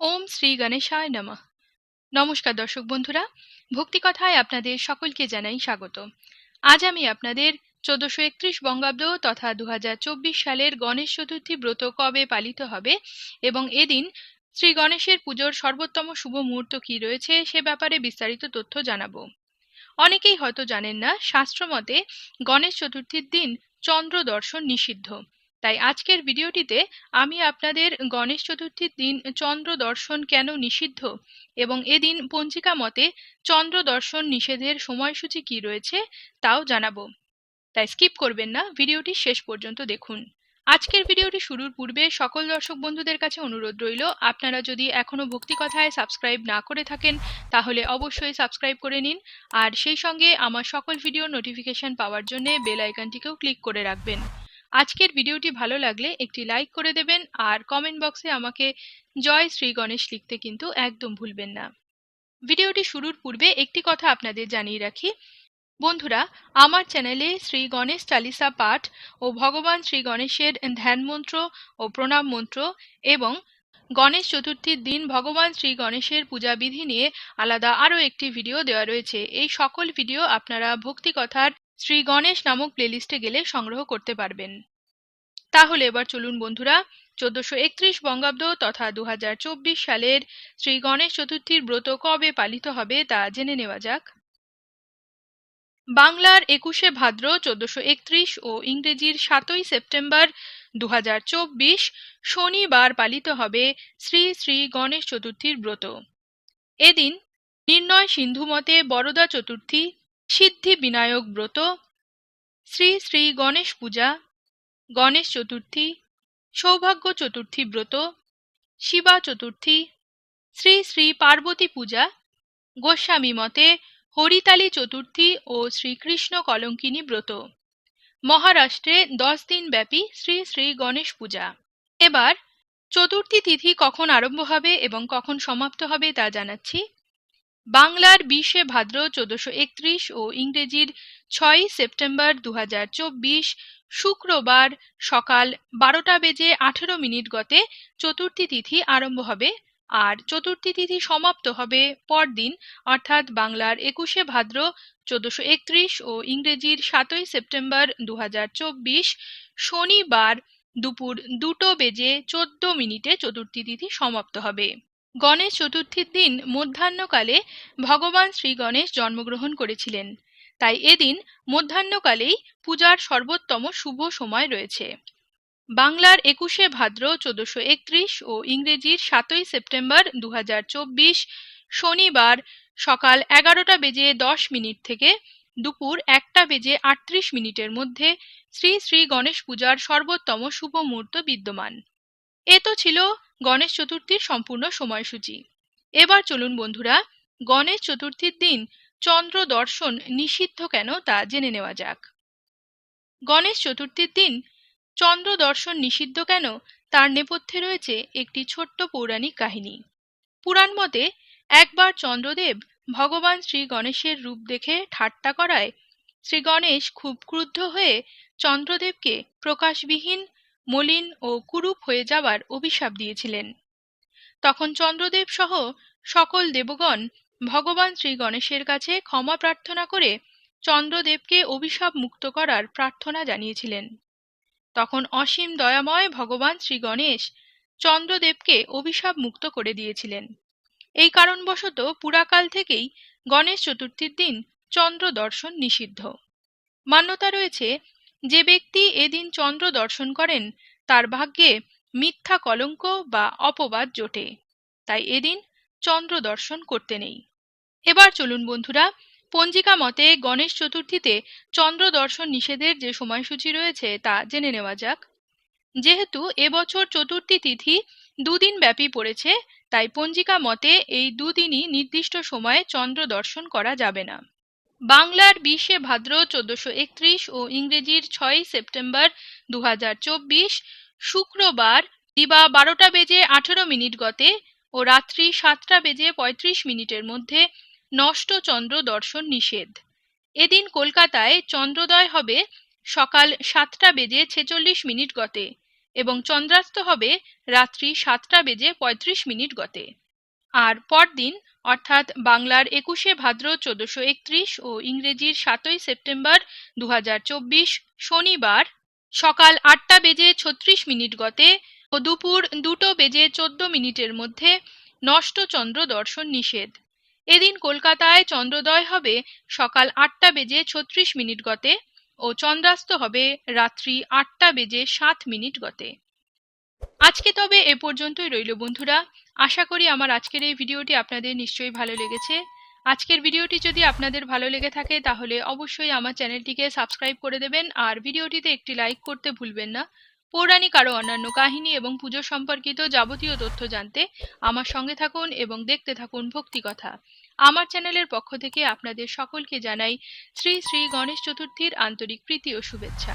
ওম শ্রী গণেশায় নমঃ। নমস্কার দর্শক বন্ধুরা, ভক্তি কথায় আপনাদের সকলকে জানাই স্বাগত। আজ আমি আপনাদের চোদ্দশো একত্রিশ বঙ্গাব্দ তথা দু হাজার চব্বিশ সালের গণেশ চতুর্থী ব্রত কবে পালিত হবে এবং এদিন শ্রী গণেশের পুজোর সর্বোত্তম শুভ মুহূর্ত কি রয়েছে সে ব্যাপারে বিস্তারিত তথ্য জানাব। অনেকেই হয়তো জানেন না শাস্ত্রমতে গণেশ চতুর্থীর দিন চন্দ্র দর্শন নিষিদ্ধ। তাই আজকের ভিডিওটিতে আমি আপনাদের গণেশ চতুর্থীর দিন চন্দ্র দর্শন কেন নিষিদ্ধ এবং এদিন পঞ্জিকা মতে চন্দ্র দর্শন নিষেধের সময়সূচি কি রয়েছে তাও জানাব। তাই স্কিপ করবেন না, ভিডিওটি শেষ পর্যন্ত দেখুন। আজকের ভিডিওটি শুরুর পূর্বে সকল দর্শক বন্ধুদের কাছে অনুরোধ রইল, আপনারা যদি এখনও ভক্তি কথায় সাবস্ক্রাইব না করে থাকেন, তাহলে অবশ্যই সাবস্ক্রাইব করে নিন। আর সেই সঙ্গে আমার সকল ভিডিও নোটিফিকেশন পাওয়ার জন্য বেল আইকনটিকেও ক্লিক করে রাখবেন। আজকের ভিডিওটি ভালো লাগলে একটি লাইক করে দেবেন আর কমেন্ট বক্সে আমাকে জয় শ্রী গণেশ লিখতে কিন্তু একদম ভুলবেন না। ভিডিওটি শুরুর পূর্বে একটি কথা আপনাদের জানিয়ে রাখি। বন্ধুরা, আমার চ্যানেলে শ্রী গণেশ চালিসা পাঠ ও ভগবান শ্রী গণেশের ধ্যান মন্ত্র ও প্রণাম মন্ত্র এবং গণেশ চতুর্থীর দিন ভগবান শ্রী গণেশের পূজা বিধি নিয়ে আলাদা আরও একটি ভিডিও দেওয়া রয়েছে। এই সকল ভিডিও আপনারা ভক্তি কথার শ্রী গণেশ নামক প্লেলিস্টে গেলে সংগ্রহ করতে পারবেন। তাহলে এবার চলুন বন্ধুরা, চোদ্দশো একত্রিশ বঙ্গাব্দ তথা দু সালের শ্রী গণেশ চতুর্থীর ব্রত কবে পালিত হবে তা জেনে নেওয়া যাক। বাংলার একুশে ভাদ্র চোদ্দশো একত্রিশ ও ইংরেজির সাতই সেপ্টেম্বর দু হাজার চব্বিশ শনিবার পালিত হবে শ্রী শ্রী গণেশ চতুর্থীর ব্রত। এদিন নির্ণয় সিন্ধু মতে বরদা চতুর্থী সিদ্ধি বিনায়ক ব্রত, শ্রী শ্রী গণেশ পূজা, গণেশ চতুর্থী, সৌভাগ্য চতুর্থী ব্রত, শিবা চতুর্থী, শ্রী শ্রী পার্বতী পূজা, গোস্বামী মতে হরিতালি চতুর্থী ও শ্রীকৃষ্ণ কলঙ্কিনী ব্রত। মহারাষ্ট্রে দশ দিন ব্যাপী শ্রী শ্রী গণেশ পূজা। এবার চতুর্থী তিথি কখন আরম্ভ হবে এবং কখন সমাপ্ত হবে তা জানাচ্ছি। বাংলার বিশে ভাদ্র চোদ্দশো একত্রিশ ও ইংরেজির ছয়ই সেপ্টেম্বর দু হাজার চব্বিশ শুক্রবার সকাল বারোটা বেজে আঠেরো মিনিট গতে চতুর্থী তিথি আরম্ভ হবে। আর চতুর্থী তিথি সমাপ্ত হবে পরদিন, অর্থাৎ বাংলার একুশে ভাদ্র চোদ্দশো একত্রিশ ও ইংরেজির সাতই সেপ্টেম্বর দু হাজার চব্বিশ শনিবার দুপুর দুটো বেজে চোদ্দ মিনিটে চতুর্থী তিথি সমাপ্ত হবে। গণেশ চতুর্থীর দিন মধ্যাহ্নকালে ভগবান শ্রী গণেশ জন্মগ্রহণ করেছিলেন। তাই এদিন মধ্যাহ্নকালেই পূজার সর্বোত্তম শুভ সময় রয়েছে। বাংলার একুশে ভাদ্র চোদ্দশো একত্রিশ ও ইংরেজির সাতই সেপ্টেম্বর দু হাজার চব্বিশ শনিবার সকাল এগারোটা বেজে দশ মিনিট থেকে দুপুর একটা বেজে আটত্রিশ মিনিটের মধ্যে শ্রী শ্রী গণেশ পূজার সর্বোত্তম শুভ মুহূর্ত বিদ্যমান। এ তো ছিল গণেশ চতুর্থীর সম্পূর্ণ সময়সূচি। এবার চলুন বন্ধুরা, গণেশ চতুর্থীর দিন চন্দ্র দর্শন নিষিদ্ধ কেন তা জেনে নেওয়া যাক। গণেশ চতুর্থীর দিন চন্দ্র দর্শন নিষিদ্ধ কেন তার নেপথ্যে রয়েছে একটি ছোট্ট পৌরাণিক কাহিনী। পুরাণ মতে একবার চন্দ্রদেব ভগবান শ্রী গণেশের রূপ দেখে ঠাট্টা করায়, শ্রী গণেশ খুব ক্রুদ্ধ হয়ে চন্দ্রদেবকে প্রকাশবিহীন মলিন ও কুরূপ হয়ে যাওয়ার অভিশাপ দিয়েছিলেন। তখন চন্দ্রদেব সহ সকল দেবগণ ভগবান শ্রী গণেশের কাছে ক্ষমা প্রার্থনা করে চন্দ্রদেবকে অভিশাপ মুক্ত করার প্রার্থনা জানিয়েছিলেন। তখন অসীম দয়াময় ভগবান শ্রী গণেশ চন্দ্রদেবকে অভিশাপ মুক্ত করে দিয়েছিলেন। এই কারণবশত পুরাকাল থেকেই গণেশ চতুর্থীর দিন চন্দ্র দর্শন নিষিদ্ধ। মান্যতা রয়েছে যে ব্যক্তি এদিন চন্দ্র দর্শন করেন, তার ভাগ্যে মিথ্যা কলঙ্ক বা অপবাদ জোটে। তাই এদিন চন্দ্র দর্শন করতে নেই। এবার চলুন বন্ধুরা, পঞ্জিকা মতে গণেশ চতুর্থীতে চন্দ্র দর্শন নিষেধের যে সময়সূচি রয়েছে তা জেনে নেওয়া যাক। যেহেতু এবছর চতুর্থী তিথি দুদিন ব্যাপী পড়েছে, তাই পঞ্জিকা মতে এই দুদিনই নির্দিষ্ট সময়ে চন্দ্র দর্শন করা যাবে না। বাংলার বিশে ভাদ্র চোদ্দশো একত্রিশ ও ইংরেজির ছয়ই সেপ্টেম্বর দু হাজার চব্বিশ, শুক্রবার দিবা বারোটা বেজে আঠেরো মিনিট গতে ও রাত্রি সাতটা বেজে পঁয়ত্রিশ মিনিটের মধ্যে নষ্ট চন্দ্র দর্শন নিষেধ। এদিন কলকাতায় চন্দ্রোদয় হবে সকাল সাতটা বেজে ছেচল্লিশ মিনিট গতে এবং চন্দ্রাস্ত হবে রাত্রি সাতটা বেজে পঁয়ত্রিশ মিনিট গতে। আর পরদিন, অর্থাৎ বাংলার একুশে ভাদ্র চোদ্দশো একত্রিশ ও ইংরেজির সাতই সেপ্টেম্বর দু হাজার চব্বিশ শনিবার সকাল আটটা বেজে ছত্রিশ মিনিট গতে ও দুপুর দুটো বেজে চোদ্দ মিনিটের মধ্যে নষ্ট চন্দ্র দর্শন নিষেধ। এদিন কলকাতায় চন্দ্রোদয় হবে সকাল আটটা বেজে ছত্রিশ মিনিট গতে ও চন্দ্রাস্ত হবে রাত্রি আটটা বেজে সাত মিনিট গতে। আজকে তবে এ পর্যন্তই রইল বন্ধুরা। আশা করি আমার আজকের এই ভিডিওটি আপনাদের নিশ্চয়ই ভালো লেগেছে। আজকের ভিডিওটি যদি আপনাদের ভালো লেগে থাকে তাহলে অবশ্যই আমার চ্যানেলটিকে সাবস্ক্রাইব করে দেবেন আর ভিডিওটিতে একটি লাইক করতে ভুলবেন না। পৌরাণিক আরও অন্যান্য কাহিনী এবং পুজো সম্পর্কিত যাবতীয় তথ্য জানতে আমার সঙ্গে থাকুন এবং দেখতে থাকুন ভক্তি কথা। আমার চ্যানেলের পক্ষ থেকে আপনাদের সকলকে জানাই শ্রী শ্রী গণেশ চতুর্থীর আন্তরিক প্রীতি ও শুভেচ্ছা।